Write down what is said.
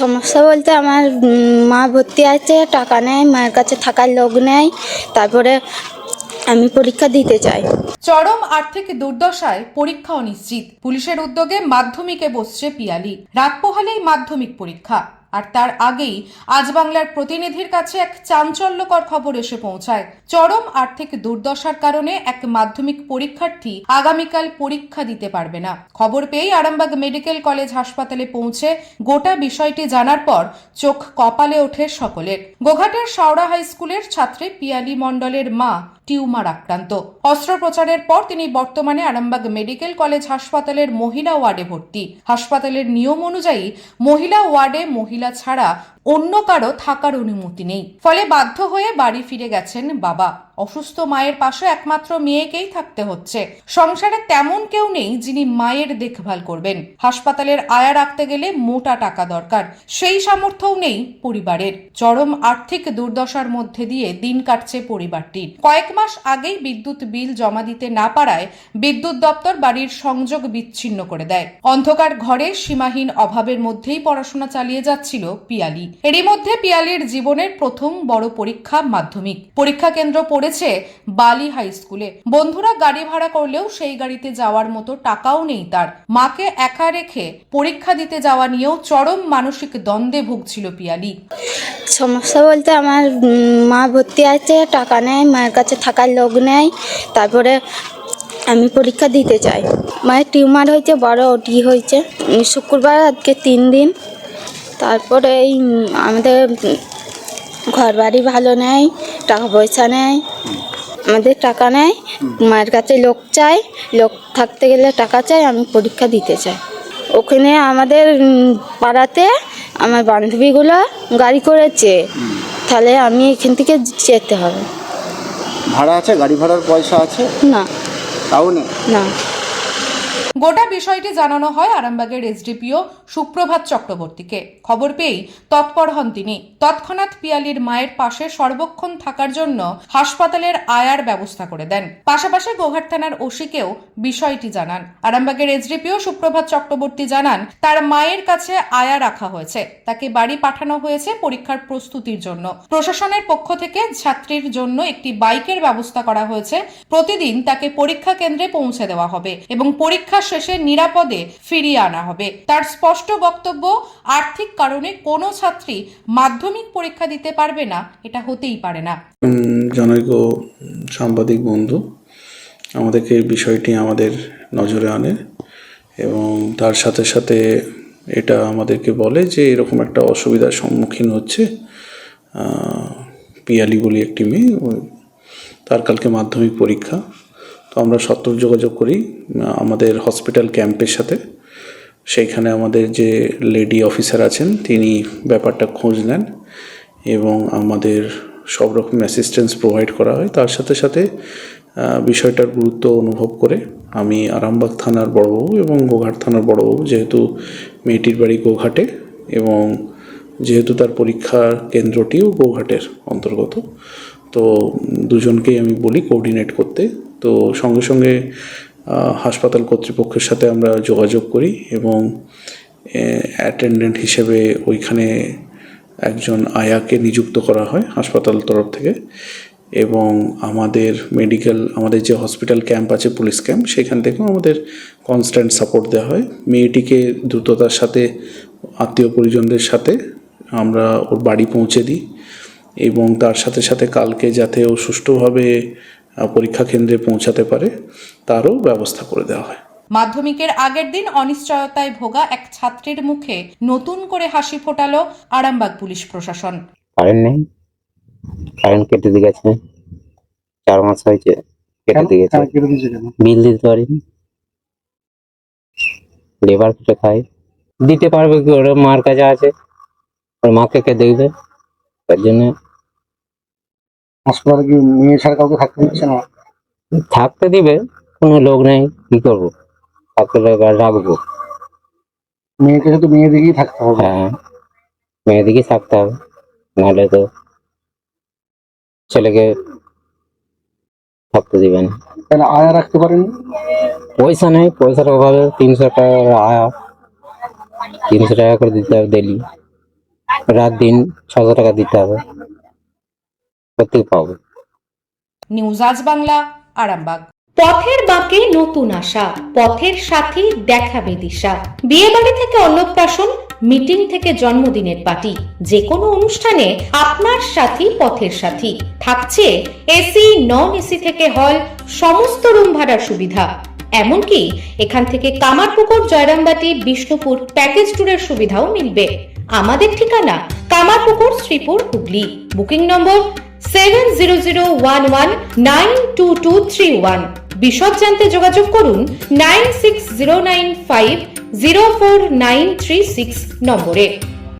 সমস্যা বলতে আমার মা ভর্তি আছে, টাকা নেয়, মায়ের কাছে থাকার লোক নেই তারপরে আমি পরীক্ষা দিতে চাই। চরম আর্থিক দুর্দশায় পরীক্ষা অনিশ্চিত পুলিশের উদ্যোগে মাধ্যমিকে বসছে পিয়ালি। রাত পোহালেই মাধ্যমিক পরীক্ষা। আর তার আগেই আজ বাংলার প্রতিনিধির কাছে এক চাঞ্চল্যকর খবর এসে পৌঁছায়। চরম আর্থিক দুর্দশার কারণে এক মাধ্যমিক পরীক্ষার্থী আগামীকাল পরীক্ষা দিতে পারবে না। খবর পেয়েই আরামবাগ মেডিকেল কলেজ হাসপাতালে পৌঁছে গোটা বিষয়টি জানার পর চোখ কপালে ওঠে সকলের। গোঘাটের শাওড়া হাই স্কুলের ছাত্রী পিয়ালি মণ্ডলের মা টিউমার আক্রান্ত। অস্ত্রোপচারের পর তিনি বর্তমানে আরামবাগ মেডিকেল কলেজ হাসপাতালের মহিলা ওয়ার্ডে ভর্তি। হাসপাতালের নিয়ম অনুযায়ী মহিলা ওয়ার্ডে মহিলা ছাড়া অন্য কারও থাকার অনুমতি নেই। ফলে বাধ্য হয়ে বাড়ি ফিরে গেছেন বাবা। অসুস্থ মায়ের পাশে একমাত্র মেয়েকেই থাকতে হচ্ছে। সংসারে তেমন কেউ নেই যিনি মায়ের দেখভাল করবেন। হাসপাতালের আয়া রাখতে গেলে মোটা টাকা দরকার। সেই সামর্থ্যও নেই পরিবারের। চরম আর্থিক দুর্দশার মধ্যে দিয়ে দিন কাটছে পরিবারটির। কয়েক মাস আগেই বিদ্যুৎ বিল জমা দিতে না পারায় বিদ্যুৎ দপ্তর বাড়ির সংযোগ বিচ্ছিন্ন করে দেয়। অন্ধকার ঘরে সীমাহীন অভাবের মধ্যেই পড়াশোনা চালিয়ে যাচ্ছিল পিয়ালি। এরই মধ্যে পিয়ালির জীবনের প্রথম বড় পরীক্ষা মাধ্যমিক। পরীক্ষা কেন্দ্র পড়েছে বালি হাই স্কুলে। বন্ধুরা গাড়ি ভাড়া করলেও সেই গাড়িতে যাওয়ার মতো টাকাও নেই তার। মাকে একা রেখে পরীক্ষা দিতে যাওয়া নিয়েও চরম মানসিক দ্বন্দ্বে ভুগছিল পিয়ালি। সমস্যা বলতে আমার মা ভর্তি আছে, টাকা নেই, মায়ের কাছে থাকার লোক নেই। তারপরে আমি পরীক্ষা দিতে চাই। মায়ের টিউমার হয়েছে, বড় ওটি হয়েছে। শুক্রবার আজকে তিন দিন। তারপরে এই আমাদের ঘর বাড়ি ভালো নেই টাকা পয়সা নেই আমাদের টাকা নেই মায়ের কাছে লোক চাই লোক থাকতে গেলে টাকা চাই আমি পরীক্ষা দিতে চাই। ওখানে আমাদের পাড়াতে আমার বান্ধবীগুলো গাড়ি করেছে তাহলে আমি এখান থেকে যেতে হবে। ভাড়া আছে? গাড়ি ভাড়ার পয়সা আছে? না। তাও নেই? না। গোটা বিষয়টি জানানো হয় আরামবাগের এসডিপিও সুপ্রভাত চক্রবর্তীকে। খবর পেয়েই তৎপর হন তিনি। তৎক্ষণাৎ পিয়ালির মায়ের পাশে সর্বক্ষণ থাকার জন্য হাসপাতালের আয়ার ব্যবস্থা করে দেন। পাশাপাশি গোঘাট থানার ওসিকেও বিষয়টি জানান। আরামবাগের এসডিপিও সুপ্রভাত চক্রবর্তী জানান, তার মায়ের কাছে আয়া রাখা হয়েছে। তাকে বাড়ি পাঠানো হয়েছে পরীক্ষার প্রস্তুতির জন্য। প্রশাসনের পক্ষ থেকে ছাত্রীর জন্য একটি বাইকের ব্যবস্থা করা হয়েছে। প্রতিদিন তাকে পরীক্ষা কেন্দ্রে পৌঁছে দেওয়া হবে এবং পরীক্ষা শেষে নিরাপদে ফিরিয়ে আনা হবে। তার স্পষ্ট বক্তব্য, আর্থিক কারণে কোনো ছাত্রী মাধ্যমিক পরীক্ষা দিতে পারবে না, এটা হতেই পারে না। জনৈক সাংবাদিক বন্ধু, আমাদেরকে বিষয়টি আমাদের নজরে আনে এবং তার সাথে সাথে এটা আমাদেরকে বলে যে এরকম একটা অসুবিধার সম্মুখীন হচ্ছে পিয়ালি বলি একটি মেয়ে তার কালকে মাধ্যমিক পরীক্ষা। তো আমরা সত্তর যোগাযোগ করি আমাদের হসপিটাল ক্যাম্পের সাথে। সেইখানে আমাদের যে লেডি অফিসার আছেন, তিনি ব্যাপারটা খোঁজ নেন এবং আমাদের সব রকম অ্যাসিস্ট্যান্স প্রোভাইড করা হয়। তার সাথে সাথে বিষয়টার গুরুত্ব অনুভব করে আমি আরামবাগ থানার বড়বাবু এবং গোঘাট থানার বড়বাবু, যেহেতু মেয়েটির বাড়ি গোঘাটে এবং যেহেতু তার পরীক্ষার কেন্দ্রটিও গোঘাটের অন্তর্গত, তো দুজনকেই আমি বলি কোঅর্ডিনেট করতে। তো সঙ্গে সঙ্গে হাসপাতাল কর্তৃপক্ষের সাথে আমরা যোগাযোগ করি এবং অ্যাটেন্ডেন্ট হিসেবে ওইখানে একজন আয়াকে নিযুক্ত করা হয় হাসপাতাল তরফ থেকে এবং আমাদের মেডিকেল, আমাদের যে হসপিটাল ক্যাম্প আছে, পুলিশ ক্যাম্প, সেখান থেকেও আমাদের কনস্ট্যান্ট সাপোর্ট দেওয়া হয়। মেয়েটিকে দ্রুততার সাথে, আত্মীয় পরিজনদের সাথে আমরা ওর বাড়ি পৌঁছে দিই এবং তার সাথে সাথে কালকে যাতে ও সুষ্ঠুভাবে পরীক্ষা কেন্দ্রে পৌঁছাতে পারে তারও ব্যবস্থা করে দেওয়া হয়। মাধ্যমিকের আগের দিন অনিশ্চয়তায় ভোগা এক ছাত্রীর মুখে নতুন করে হাসি ফোটালো আরামবাগ পুলিশ প্রশাসন। কারেন্ট নেই কারেন্ট কেটে দিয়ে গেছে। চার মাস হয়েছে কেটে দিয়ে গেছে। বিল দিতে পারিনি। লেবার খেটে খাই। দিতে পারবে কি ওর মার কাছে আছে ওর মাকে কে দেখবে? তার জন্য হাসপাতালে কি মেয়ে ছাড়া কাউকে থাকতে দিচ্ছে না? থাকতে দিবে কোনো লোক নেই কি করব? থাকতে রাখব। মেয়েকে শুধু মেয়ে দিকেই থাকতে হবে? হ্যাঁ মেয়েদিকে থাকতে হবে নাহলে তো ছেলেকে থাকতে দিবেন তাহলে আয়া রাখতে পারেন? পয়সা নেই পয়সার অভাবে তিনশো টাকা আয়া তিনশো টাকা করে দিতে হবে ডেলি রাত দিন ছশো টাকা দিতে হবে। প্রত্যেক পাবো। নিউজ আজ বাংলা আরামবাগ। পথের বাঁকে নতুন আশা পথের সাথী দেখাবে দিশা। বিয়ে বাড়ি থেকে অন্নপ্রাশন মিটিং থেকে জন্মদিনের পার্টি। যে কোনো অনুষ্ঠানে আপনার সাথী পথের সাথী। থাকছে এসি নন এসি থেকে হল সমস্ত রুম ভাড়ার সুবিধা। এমনকি এখান থেকে কামারপুকুর জয়রামবাটি বিষ্ণুপুর প্যাকেজ ট্যুরের সুবিধাও মিলবে। আমাদের ঠিকানা Kamarpukur Sripur Hooghly. Booking number seven zero zero one one nine two two three one বিশদ জানতে যোগাযোগ করুন nine six zero nine five zero four nine three six নম্বরে।